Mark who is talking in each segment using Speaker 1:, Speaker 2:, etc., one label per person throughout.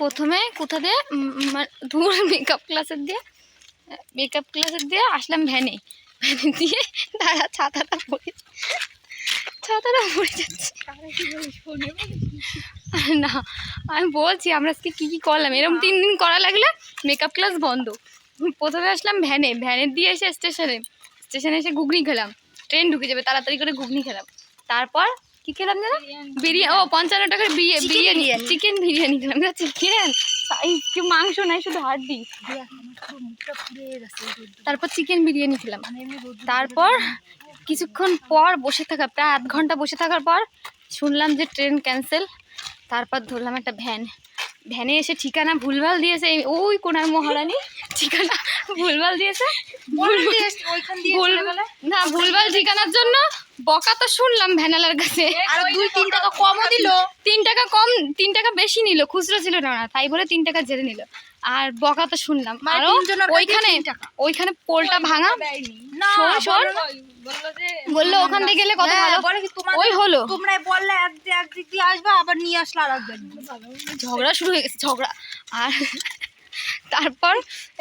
Speaker 1: প্রথমে কোথা দিয়ে? ধুর মেকআপ ক্লাসের দিয়ে মেকআপ ক্লাসের দিয়ে আসলাম ভ্যানে ভ্যানে দিয়ে দাদা ছাতাটা পড়ে ছাতাটা পড়ে যাচ্ছে। না, আমি বলছি, আমরা আজকে কী কী করলাম? এরকম তিন দিন করা লাগলে মেকআপ ক্লাস বন্ধ। প্রথমে আসলাম ভ্যানে ভ্যানের দিয়ে এসে স্টেশনে স্টেশনে এসে ঘুগনি খেলাম। ট্রেন ঢুকে যাবে, তাড়াতাড়ি করে ঘুগনি খেলাম। তারপর কি খেলাম যেন? বিরিয়ানি। ও পঞ্চান্ন টাকার বিরিয়ানি চিকেন বিরিয়ানি খেলাম চিকেন কি মাংস নাই শুধু হাড্ডি। তারপর চিকেন বিরিয়ানি খেলাম। তারপর কিছুক্ষণ পর বসে থাকা প্রায় আধ ঘণ্টা বসে থাকার পর শুনলাম যে ট্রেন ক্যান্সেল তারপর ধরলাম একটা ভ্যান ভ্যানে এসে ঠিকানা ভুলভাল দিয়েছে ওই কোনার মহারানী। ঠিকানা ভুলভাল দিয়েছে। ভুল- না ভুলভাল ঠিকানার জন্য বকা তো শুনলাম ভ্যানালার কাছে।
Speaker 2: আর দুই তিন টাকা কমও দিল।
Speaker 1: তিন টাকা কম তিন টাকা বেশি নিল খুচরো ছিল না তাই বলে তিন টাকা জেরে নিল। আর বকা তো শুনলাম।
Speaker 2: মানে আরও
Speaker 1: ওইখানে ওইখানে পোলটা ভাঙা।
Speaker 2: বলল।
Speaker 1: ওখান থেকে গেলে কত
Speaker 2: হ্যাঁ,
Speaker 1: ভালো।
Speaker 2: বলে কি তোমাদের-
Speaker 1: ওই হলো।
Speaker 2: তোমরাই বললে একদিক দিয়ে আসবে আবার নিয়ে আসলে আর
Speaker 1: ঝগড়া শুরু হয়ে গেছে ঝগড়া। আর তারপর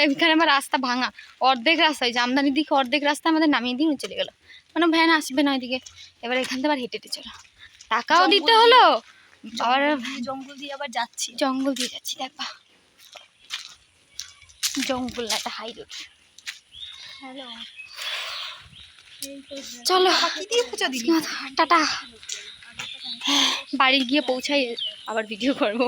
Speaker 1: এখানে আমার রাস্তা ভাঙা। অর্ধেক রাস্তা ওই জামদানির দিকে অর্ধেক রাস্তা আমাদের নামিয়ে দিয়ে চলে গেলো। মানে ভ্যান আসবে না ওইদিকে। এবার এখান থেকে আবার হেঁটে হেঁটে চলো। টাকাও দিতে হলো। আবার
Speaker 2: জঙ্গল দিয়ে আবার যাচ্ছি।
Speaker 1: জঙ্গল দিয়ে যাচ্ছি দেখবা জঙ্গল না একটা হাই রোড
Speaker 2: হ্যালো।
Speaker 1: চলো। টাটা। বাড়ি গিয়ে পৌঁছাই আবার ভিডিও করব।